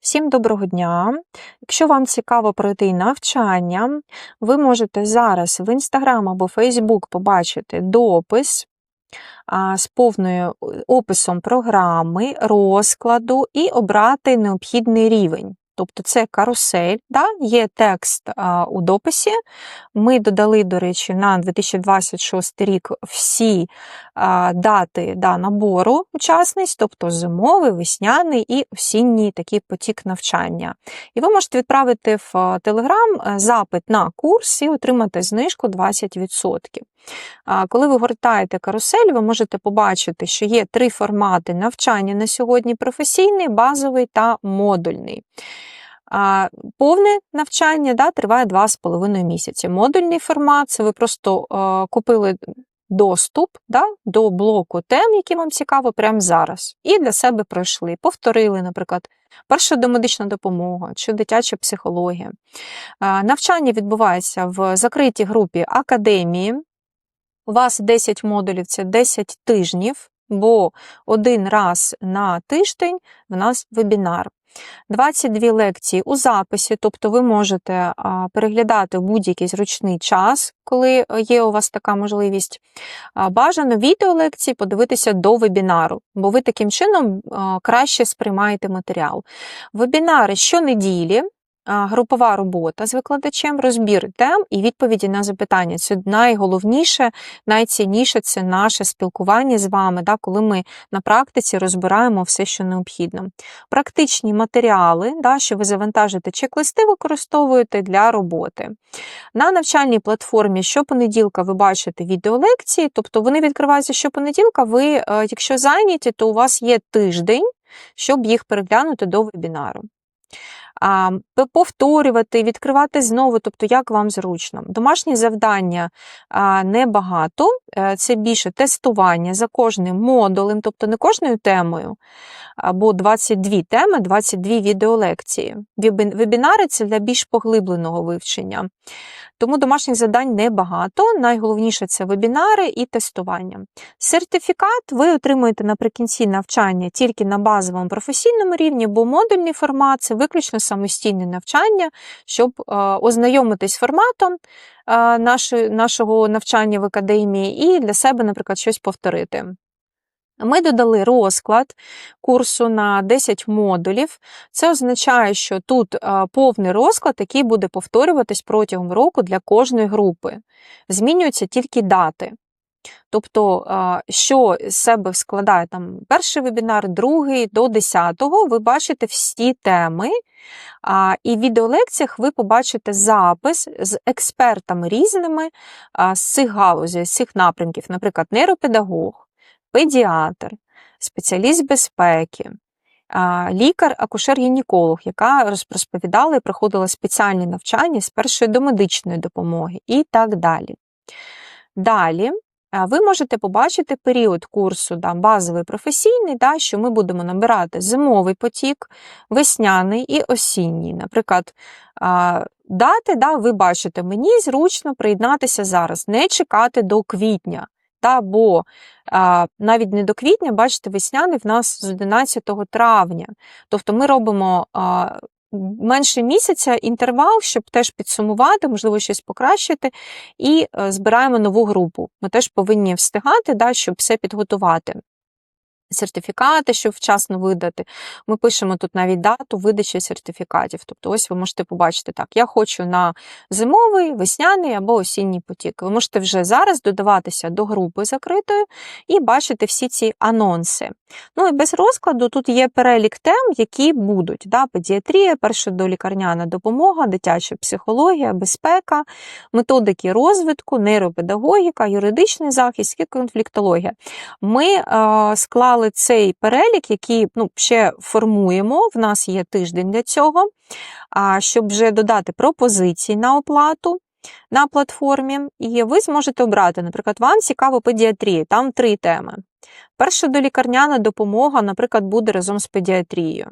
Всім доброго дня! Якщо вам цікаво пройти навчання, ви можете зараз в Instagram або Facebook побачити допис з повною е, описом програми, розкладу і обрати необхідний рівень. Тобто це карусель, да? є текст а, у дописі. Ми додали, до речі, на 2026 рік всі дати да, набору учасниць, тобто зимовий, весняний і осінній такий потік навчання. І ви можете відправити в Telegram запит на курс і отримати знижку 20%. Коли ви гортаєте карусель, ви можете побачити, що є три формати навчання на сьогодні: професійний, базовий та модульний. Повне навчання да, триває 2,5 місяці. Модульний формат це ви просто е, купили доступ да, до блоку тем, які вам цікаво прямо зараз. І для себе пройшли, повторили, наприклад, перша домедична допомога чи дитяча психологія. Навчання відбувається в закритій групі академії. У вас 10 модулів це 10 тижнів, бо один раз на тиждень в нас вебінар. 22 лекції у записі, тобто ви можете переглядати в будь-який зручний час, коли є у вас така можливість. Бажано відеолекції подивитися до вебінару, бо ви таким чином краще сприймаєте матеріал. Вебінари щонеділі групова робота з викладачем, розбір тем і відповіді на запитання. Це найголовніше, найцінніше це наше спілкування з вами, да, коли ми на практиці розбираємо все, що необхідно. Практичні матеріали, да, що ви завантажите, чек-листи використовуєте для роботи. На навчальній платформі щопонеділка ви бачите відеолекції, тобто вони відкриваються щопонеділка, ви, е, якщо зайняті, то у вас є тиждень, щоб їх переглянути до вебінару повторювати, відкривати знову, тобто як вам зручно. Домашні завдання небагато, е, це більше тестування за кожним модулем, тобто не кожною темою, або 22 теми, 22 відеолекції. Вебінари це для більш поглибленого вивчення. Тому домашніх завдань небагато. Найголовніше це вебінари і тестування. Сертифікат ви отримуєте наприкінці навчання тільки на базовому професійному рівні, бо модульний формат це виключно самостійне навчання, щоб е, ознайомитись з форматом е, нашого навчання в академії і для себе, наприклад, щось повторити. Ми додали розклад курсу на 10 модулів. Це означає, що тут повний розклад, який буде повторюватись протягом року для кожної групи. Змінюються тільки дати. Тобто, що з себе складає там перший вебінар, другий до 10-го, ви бачите всі теми, і в відеолекціях ви побачите запис з експертами різними з цих галузей, з цих напрямків, наприклад, нейропедагог педіатр, спеціаліст безпеки, лікар-акушер-гінеколог, яка розповідала і проходила спеціальні навчання з першої домедичної допомоги і так далі. Далі. Ви можете побачити період курсу да, базовий професійний, да, що ми будемо набирати зимовий потік, весняний і осінній. Наприклад, дати да, ви бачите, мені зручно приєднатися зараз, не чекати до квітня. Та, Бо а, навіть не до квітня, бачите, весняний в нас з 11 травня. Тобто ми робимо а, менше місяця інтервал, щоб теж підсумувати, можливо, щось покращити, і е, збираємо нову групу. Ми теж повинні встигати, да, щоб все підготувати сертифікати, щоб вчасно видати. Ми пишемо тут навіть дату видачі сертифікатів. Тобто, ось ви можете побачити так: я хочу на зимовий, весняний або осінній потік. Ви можете вже зараз додаватися до групи закритої і бачити всі ці анонси. Ну і без розкладу тут є перелік тем, які будуть: Да? педіатрія, першодолікарняна допомога, дитяча психологія, безпека, методики розвитку, нейропедагогіка, юридичний захист і конфліктологія. Ми е, склали склали цей перелік, який ну, ще формуємо. В нас є тиждень для цього, щоб вже додати пропозиції на оплату. На платформі, і ви зможете обрати, наприклад, вам цікаво педіатрія, там три теми. Перша долікарняна допомога, наприклад, буде разом з педіатрією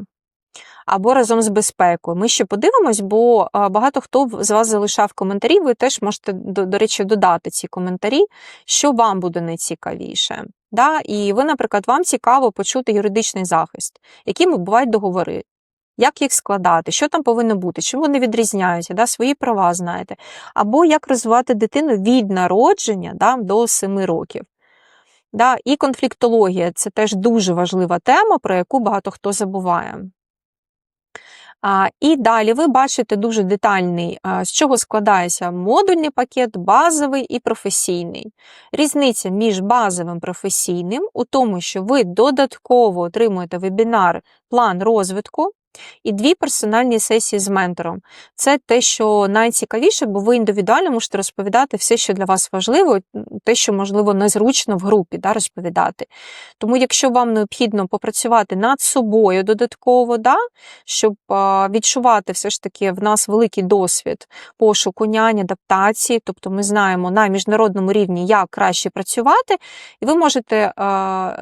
або разом з безпекою. Ми ще подивимось, бо багато хто з вас залишав коментарі, ви теж можете, до, до речі, додати ці коментарі, що вам буде найцікавіше. Да? І ви, наприклад, вам цікаво почути юридичний захист, якими бувають договори. як їх складати, що там повинно бути, чим вони відрізняються, да, свої права знаєте, або як розвивати дитину від народження да, до 7 років. Да, І конфліктологія це теж дуже важлива тема, про яку багато хто забуває. І далі ви бачите дуже детальний, з чого складається модульний пакет, базовий і професійний. Різниця між базовим і професійним у тому, що ви додатково отримуєте вебінар, план розвитку. І дві персональні сесії з ментором. Це те, що найцікавіше, бо ви індивідуально можете розповідати все, що для вас важливо, те, що, можливо, незручно в групі да, розповідати. Тому, якщо вам необхідно попрацювати над собою додатково, да, щоб відчувати все ж таки в нас великий досвід пошуку нянь, адаптації, тобто ми знаємо на міжнародному рівні, як краще працювати, і ви можете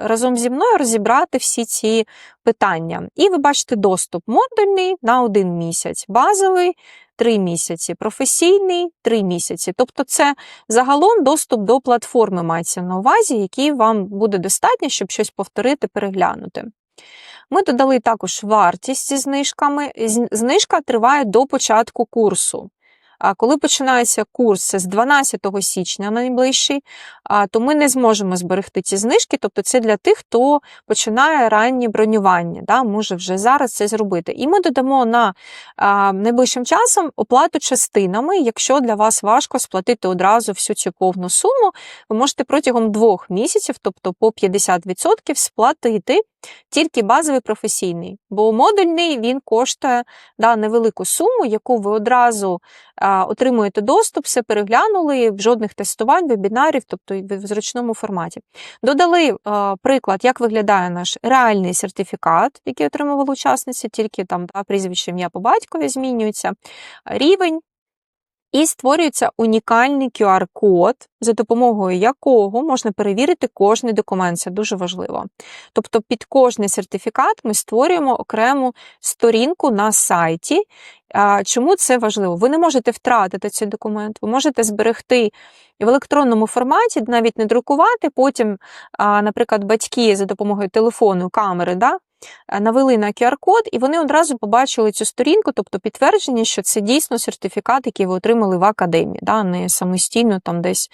разом зі мною розібрати всі ці питання. І ви бачите доступ модульний на один місяць, базовий 3 місяці, професійний 3 місяці. Тобто, це загалом доступ до платформи мається на увазі, який вам буде достатньо, щоб щось повторити, переглянути. Ми додали також вартість зі знижками. Знижка триває до початку курсу. А коли починається курс з 12 січня найближчий, то ми не зможемо зберегти ці знижки, тобто це для тих, хто починає ранні бронювання, да, може вже зараз це зробити. І ми додамо на найближчим часом оплату частинами. Якщо для вас важко сплатити одразу всю цю повну суму, ви можете протягом двох місяців, тобто по 50%, сплатити тільки базовий професійний, бо модульний він коштує да, невелику суму, яку ви одразу отримуєте доступ, все переглянули, жодних тестувань, вебінарів, тобто в зручному форматі. Додали приклад, як виглядає наш реальний сертифікат, який отримували учасниці, тільки там да, прізвище ім'я по батькові змінюється, рівень. І створюється унікальний QR-код, за допомогою якого можна перевірити кожний документ. Це дуже важливо. Тобто, під кожний сертифікат ми створюємо окрему сторінку на сайті. Чому це важливо? Ви не можете втратити цей документ, ви можете зберегти в електронному форматі, навіть не друкувати. Потім, наприклад, батьки за допомогою телефону, камери, да, навели на QR-код, і вони одразу побачили цю сторінку, тобто підтвердження, що це дійсно сертифікат, який ви отримали в академії, да, не самостійно там десь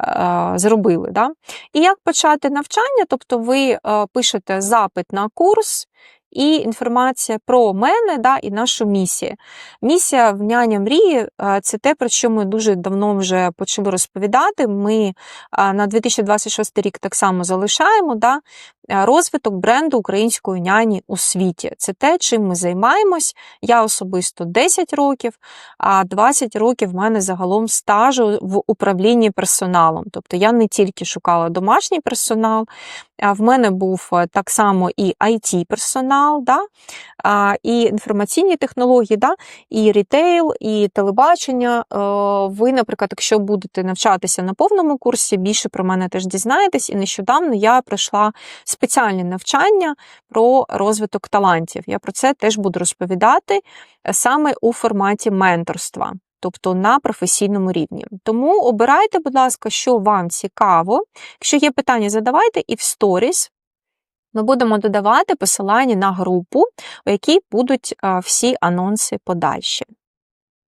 е, зробили. Да. І як почати навчання? Тобто ви е, пишете запит на курс і інформація про мене да, і нашу місію. Місія в няня мрії це те, про що ми дуже давно вже почали розповідати. Ми на 2026 рік так само залишаємо да, розвиток бренду української няні у світі. Це те, чим ми займаємось. Я особисто 10 років, а 20 років в мене загалом стажу в управлінні персоналом. Тобто я не тільки шукала домашній персонал, а в мене був е, так само і it персонал да? і інформаційні технології, да? і рітейл, і телебачення. Е, ви, наприклад, якщо будете навчатися на повному курсі, більше про мене теж дізнаєтесь. І нещодавно я пройшла спеціальне навчання про розвиток талантів. Я про це теж буду розповідати е, саме у форматі менторства тобто на професійному рівні. Тому обирайте, будь ласка, що вам цікаво. Якщо є питання, задавайте і в сторіс. Ми будемо додавати посилання на групу, у якій будуть всі анонси подальші.